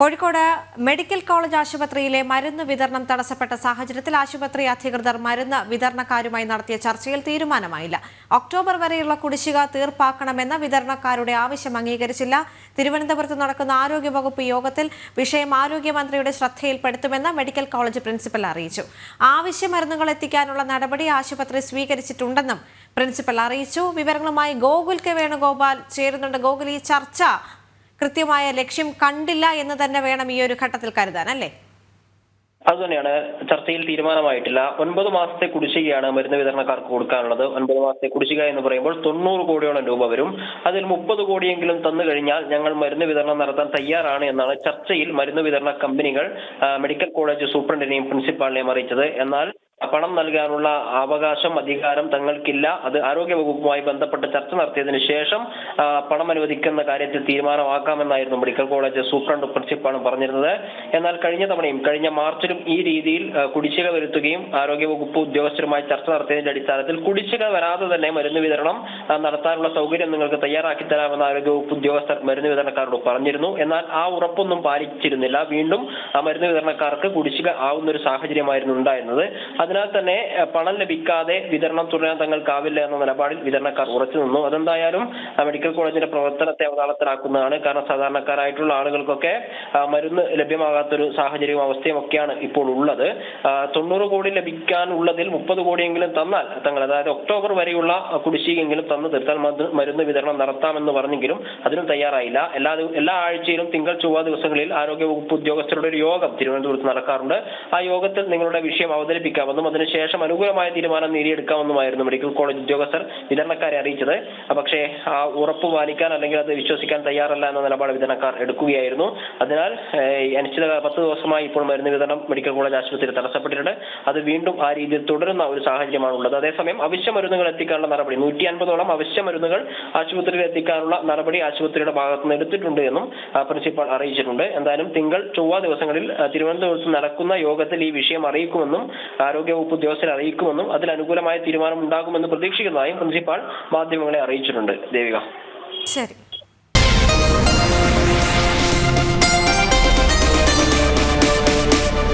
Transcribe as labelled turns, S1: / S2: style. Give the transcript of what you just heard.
S1: Kozhikode medical college ആശുപത്രിയിലെ മരുന്ന് വിതരണം തടസ്സപ്പെട്ട സാഹചര്യത്തിൽ ആശുപത്രി അധികൃതർ മരുന്ന് വിതരണക്കാരുമായി നടത്തിയ ചർച്ചയിൽ തീരുമാനമായില്ല. ഒക്ടോബർ വരെയുള്ള കുടിശ്ശിക തീർപ്പാക്കണമെന്ന വിതരണക്കാരുടെ ആവശ്യം അംഗീകരിച്ചില്ല. തിരുവനന്തപുരത്ത് നടക്കുന്ന ആരോഗ്യവകുപ്പ് യോഗത്തിൽ വിഷയം ആരോഗ്യമന്ത്രിയുടെ ശ്രദ്ധയിൽപ്പെടുത്തുമെന്ന് മെഡിക്കൽ കോളേജ് പ്രിൻസിപ്പൽ അറിയിച്ചു. ആവശ്യ മരുന്നുകൾ എത്തിക്കാനുള്ള നടപടി ആശുപത്രി സ്വീകരിച്ചിട്ടുണ്ടെന്നും പ്രിൻസിപ്പൽ അറിയിച്ചു. വിവരങ്ങളുമായി ഗോകുൽ കെ വേണുഗോപാൽ ചേരുന്നുണ്ട്. ഗോകുൽ ഈ ചർച്ച കൃത്യമായ ലക്ഷ്യം കണ്ടില്ല എന്ന് തന്നെ വേണം ഈ ഒരു ഘട്ടത്തിൽ കരുതാൻ അല്ലേ?
S2: അതുതന്നെയാണ്. ചർച്ചയിൽ തീരുമാനമായിട്ടില്ല. ഒൻപത് മാസത്തെ കുടിശ്ശികയാണ് മരുന്ന് വിതരണക്കാർക്ക് കൊടുക്കാനുള്ളത്. ഒൻപത് മാസത്തെ കുടിശ്ശിക എന്ന് പറയുമ്പോൾ തൊണ്ണൂറ് കോടിയോളം രൂപ വരും. അതിൽ മുപ്പത് കോടിയെങ്കിലും തന്നു കഴിഞ്ഞാൽ ഞങ്ങൾ മരുന്ന് വിതരണം നടത്താൻ തയ്യാറാണ് എന്നാണ് ചർച്ചയിൽ മരുന്ന് വിതരണ കമ്പനികൾ മെഡിക്കൽ കോളേജ് സൂപ്രണ്ടിനെയും പ്രിൻസിപ്പാളിനെയും അറിയിച്ചത്. എന്നാൽ പണം നൽകാനുള്ള അവകാശം അധികാരം തങ്ങൾക്കില്ല. അത് ആരോഗ്യ വകുപ്പുമായി ബന്ധപ്പെട്ട് ചർച്ച നടത്തിയതിനു ശേഷം പണം അനുവദിക്കുന്ന കാര്യത്തിൽ തീരുമാനമാക്കാമെന്നായിരുന്നു മെഡിക്കൽ കോളേജ് സൂപ്രണ്ട് പ്രിൻസിപ്പാളും പറഞ്ഞിരുന്നത്. എന്നാൽ കഴിഞ്ഞ തവണയും കഴിഞ്ഞ മാർച്ചിലും ഈ രീതിയിൽ കുടിശ്ശിക വരുത്തുകയും ആരോഗ്യ വകുപ്പ് ഉദ്യോഗസ്ഥരുമായി ചർച്ച നടത്തിയതിന്റെ അടിസ്ഥാനത്തിൽ കുടിശ്ശിക വരാതെ തന്നെ മരുന്ന് വിതരണം നടത്താനുള്ള സൗകര്യം നിങ്ങൾക്ക് തയ്യാറാക്കി തരാമെന്ന് ആരോഗ്യ വകുപ്പ് ഉദ്യോഗസ്ഥർ മരുന്ന് വിതരണക്കാരോട് പറഞ്ഞിരുന്നു. എന്നാൽ ആ ഉറപ്പൊന്നും പാലിച്ചിരുന്നില്ല. വീണ്ടും ആ മരുന്ന് വിതരണക്കാർക്ക് കുടിശ്ശിക ആവുന്ന ഒരു സാഹചര്യമായിരുന്നു ഉണ്ടായിരുന്നത്. അതിനാൽ തന്നെ പണം ലഭിക്കാതെ വിതരണം തുടരാൻ തങ്ങൾക്കാവില്ല എന്ന നിലപാടിൽ വിതരണക്കാർ ഉറച്ചു നിന്നു. അതെന്തായാലും മെഡിക്കൽ കോളേജിന്റെ പ്രവർത്തനത്തെ അവതാളത്തിലാക്കുന്നതാണ്. കാരണം സാധാരണക്കാരായിട്ടുള്ള ആളുകൾക്കൊക്കെ മരുന്ന് ലഭ്യമാകാത്തൊരു സാഹചര്യവും അവസ്ഥയും ഒക്കെയാണ് ഇപ്പോൾ ഉള്ളത്. തൊണ്ണൂറ് കോടി ലഭിക്കാനുള്ളതിൽ മുപ്പത് കോടിയെങ്കിലും തന്നാൽ തങ്ങൾ അതായത് ഒക്ടോബർ വരെയുള്ള കുടിശ്ശികയെങ്കിലും തന്നു തീർത്താൽ മരുന്ന് മരുന്ന് വിതരണം നടത്താമെന്ന് പറഞ്ഞെങ്കിലും അതിനും തയ്യാറായില്ല. എല്ലാ എല്ലാ ആഴ്ചയിലും തിങ്കൾ ചൊവ്വ ദിവസങ്ങളിൽ ആരോഗ്യ വകുപ്പ് ഉദ്യോഗസ്ഥരുടെ ഒരു യോഗം തിരുവനന്തപുരത്ത് നടക്കാറുണ്ട്. ആ യോഗത്തിൽ നിങ്ങളുടെ വിഷയം അവതരിപ്പിക്കാമെന്നും അതിനുശേഷം അനുകൂലമായ തീരുമാനം നേടിയെടുക്കാമെന്നുമായിരുന്നു മെഡിക്കൽ കോളേജ് ഉദ്യോഗസ്ഥർ വിതരണക്കാരെ അറിയിച്ചത്. പക്ഷേ ആ ഉറപ്പ് പാലിക്കാൻ അല്ലെങ്കിൽ അത് വിശ്വസിക്കാൻ തയ്യാറല്ല എന്ന നിലപാട് വിതരണക്കാർ എടുക്കുകയായിരുന്നു. അതിനാൽ അനിശ്ചിത പത്ത് ദിവസമായി ഇപ്പോൾ മരുന്ന് വിതരണം മെഡിക്കൽ കോളേജ് ആശുപത്രിയിൽ തടസ്സപ്പെട്ടിട്ടുണ്ട്. അത് വീണ്ടും ആ രീതിയിൽ തുടരുന്ന ഒരു സാഹചര്യമാണ് ഉള്ളത് അതേസമയം അവശ്യ മരുന്നുകൾ എത്തിക്കാനുള്ള നടപടി നൂറ്റി അൻപതോളം അവശ്യ മരുന്നുകൾ ആശുപത്രിയിൽ എത്തിക്കാനുള്ള നടപടി ആശുപത്രിയുടെ ഭാഗത്ത് നിന്ന് എടുത്തിട്ടുണ്ട് എന്നും പ്രിൻസിപ്പൾ അറിയിച്ചിട്ടുണ്ട്. എന്തായാലും തിങ്കൾ ചൊവ്വ ദിവസങ്ങളിൽ തിരുവനന്തപുരത്ത് നടക്കുന്ന യോഗത്തിൽ ഈ വിഷയം അറിയിക്കുമെന്നും ആരോഗ്യവകുപ്പ് ഉദ്യോഗസ്ഥരെ അറിയിക്കുമെന്നും അതിൽ അനുകൂലമായ തീരുമാനം ഉണ്ടാകുമെന്ന് പ്രതീക്ഷിക്കുന്നതായും പ്രിൻസിപ്പാൾ മാധ്യമങ്ങളെ അറിയിച്ചിട്ടുണ്ട്. ദേവിക.
S1: ശരി.